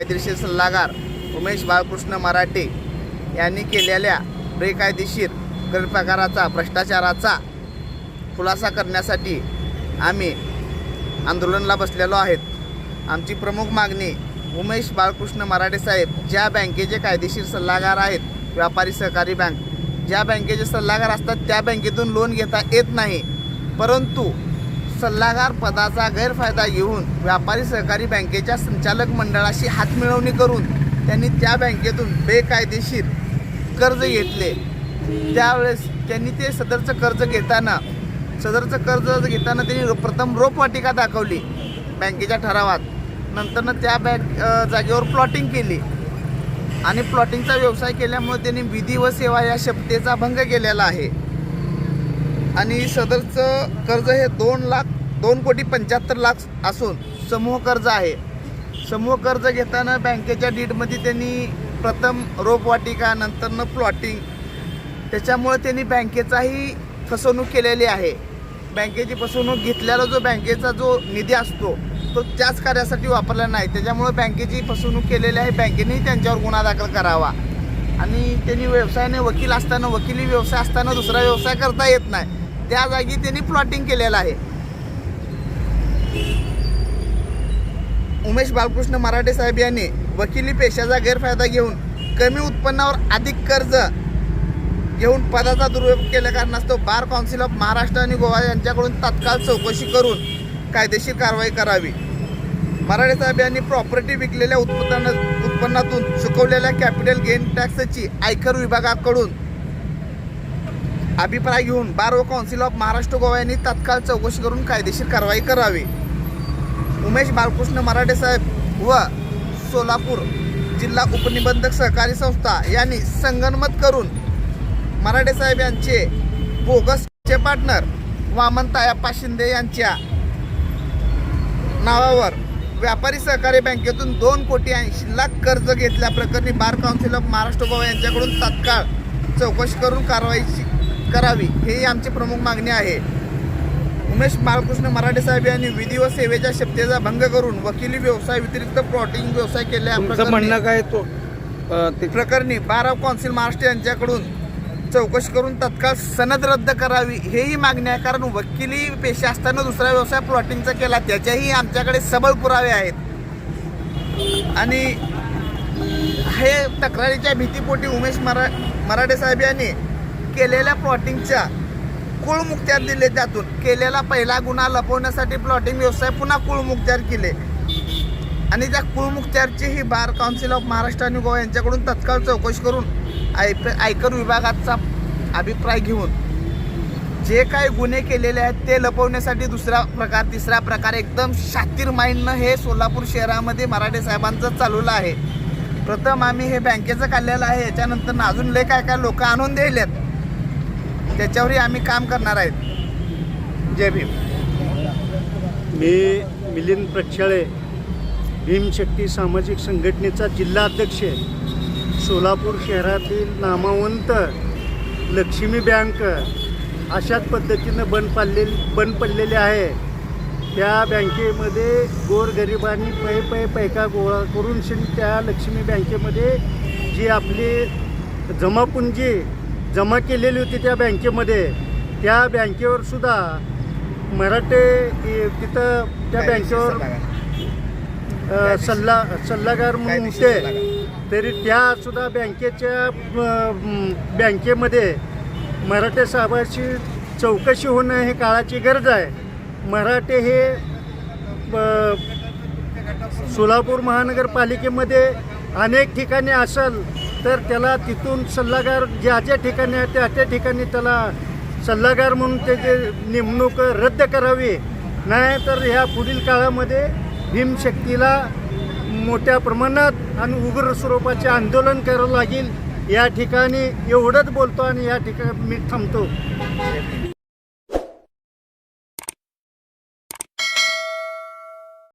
कायदेशीर सल्लागार उमेश बाळकृष्ण मराठे यांनी केलेल्या बेकायदेशीर गैरप्रकाराचा भ्रष्टाचाराचा खुलासा करण्यासाठी आम्ही आंदोलनाला बसलेलो आहेत. आमची प्रमुख मागणी उमेश बाळकृष्ण मराठे साहेब ज्या बँकेचे कायदेशीर सल्लागार आहेत व्यापारी सहकारी बँक ज्या बँकेचे सल्लागार असतात त्या बँकेतून लोन घेता येत नाही. परंतु सल्लागार पदाचा गैरफायदा घेऊन व्यापारी सहकारी बँकेच्या संचालक मंडळाशी हातमिळवणी करून त्यांनी त्या बँकेतून बेकायदेशीर कर्ज घेतले. त्यावेळेस त्यांनी ते सदरचं कर्ज घेताना सदरचं कर्ज घेताना त्यांनी प्रथम रोपवाटिका दाखवली बँकेच्या ठरावात. नंतरनं त्या बँक जागेवर प्लॉटिंग केली. आणि प्लॉटिंगचा व्यवसाय केल्यामुळे त्यांनी विधी व सेवा या शब्देचा भंग केलेला आहे. आणि सदरचं कर्ज हे दोन लाख दोन कोटी पंच्याहत्तर लाख असून समूह कर्ज आहे. समूह कर्ज घेताना बँकेच्या डीडमध्ये त्यांनी प्रथम रोपवाटिका नंतरनं प्लॉटिंग त्याच्यामुळे त्यांनी बँकेचाही फसवणूक केलेली आहे. बँकेची फसवणूक घेतल्याला जो बँकेचा जो निधी असतो तो त्याच कार्यासाठी वापरला नाही. त्याच्यामुळे बँकेची फसवणूक केलेली आहे. बँकेनेही त्यांच्यावर गुन्हा दाखल करावा. आणि त्यांनी व्यवसायाने वकील असताना वकिली व्यवसाय असताना दुसरा व्यवसाय करता येत नाही. त्या जागी त्यांनी प्लॉटिंग केलेलं आहे. उमेश बालकृष्ण मराठे साहेब यांनी वकिली पेशाचा गैरफायदा घेऊन कमी उत्पन्नावर अधिक कर्ज घेऊन पदाचा दुरुपयोग केल्या कारणास्तव बार काउन्सिल ऑफ महाराष्ट्र आणि गोवा यांच्याकडून तात्काळ चौकशी करून कायदेशीर कारवाई करावी. मराठे साहेब यांनी प्रॉपर्टी विकलेल्या उत्पन्ना उत्पन्नातून चुकवलेल्या कॅपिटल गेन टॅक्सची आयकर विभागाकडून अभिप्राय घेऊन बार व काउन्सिल ऑफ महाराष्ट्र गोवा यांनी तात्काळ चौकशी करून कायदेशीर कारवाई करावी. उमेश बालकृष्ण मराठे साहेब व सोलापूर जिल्हा उपनिबंधक सहकारी संस्था यांनी संगनमत करून मराठे साहेब यांचे बोगसचे पार्टनर वामन तायाप्पा शिंदे यांच्या नावावर व्यापारी सहकारी बँकेतून दोन कोटी ऐंशी लाख कर्ज घेतल्याप्रकरणी bar council of Maharashtra Goa यांच्याकडून तात्काळ चौकशी करून कारवाईची करावी हेही आमची प्रमुख मागणी आहे. उमेश बालकृष्ण मराठे साहेब यांनी विधी व सेवेच्या शब्देचा भंग करून वकिली व्यवसाय व्यतिरिक्त प्लॉटिंग व्यवसाय केल्या म्हणणं काय तो? प्रकरणी बार ऑफ काउन्सिल महाराष्ट्र यांच्याकडून चौकशी करून तत्काळ सनद रद्द करावी हेही मागणी आहे. कारण वकिली पेशा असताना दुसरा व्यवसाय प्लॉटिंगचा केला त्याच्याही आमच्याकडे सबळ पुरावे आहेत. आणि हे तक्रारीच्या भीतीपोटी उमेश मरा मराठे साहेब यांनी केलेल्या प्लॉटिंगच्या कुळमुक्त्यात दिले त्यातून. केलेला पहिला गुन्हा लपवण्यासाठी प्लॉटिंग व्यवसाय पुन्हा कुळमुक्त्यार केले. आणि त्या कुळमुक्त्यारची ही बार काउन्सिल ऑफ महाराष्ट्र आणि गोवा यांच्याकडून तत्काळ चौकशी करून आय आयकर विभागाचा अभिप्राय घेऊन जे काही गुन्हे केलेले आहेत ते लपवण्यासाठी दुसरा प्रकार तिसरा प्रकार एकदम शातीर माइंडनं हे सोलापूर शहरामध्ये मराठे साहेबांचं चालवलं आहे. प्रथम आम्ही हे बँकेचं काढलेलं आहे. याच्यानंतर अजून लय काय काय लोक आणून द्यायलेत त्याच्यावरही आम्ही काम करणार आहेत. जय भीम. मी मिलिंद प्रक्षाळे भीमशक्ती सामाजिक संघटनेचा जिल्हा अध्यक्ष आहे. सोलापूर शहरातील नामवंत लक्ष्मी बँक अशाच पद्धतीनं बंद पाडलेली बंद पडलेले आहे. त्या बँकेमध्ये गोरगरिबांनी पै पै पैका गोळा करून शिन त्या लक्ष्मी बँकेमध्ये जी आपली जमापुंजी जमा केलेली होती त्या बँकेमध्ये. त्या बँकेवर सुद्धा मराठे तिथं त्या बँकेवर सल्ला सल्लागार म्हणून होते. तरी त्या सुद्धा बँकेच्या बँकेमध्ये मराठे साहेबाची चौकशी होणं हे काळाची गरज आहे. मराठे हे सोलापूर महानगरपालिकेमध्ये अनेक ठिकाणी असेल तर त्याला तिथून सल्लागार ज्या ज्या ठिकाणी आहे त्या त्या ठिकाणी त्याला सल्लागार म्हणून त्याची नेमणूक रद्द करावी. नाही तर ह्या पुढील काळामध्ये भीमशक्तीला मोठ्या प्रमाणात आणि उग्र स्वरूपाचे आंदोलन करावं लागेल. या ठिकाणी एवढंच बोलतो आणि या ठिकाणी मी थांबतो.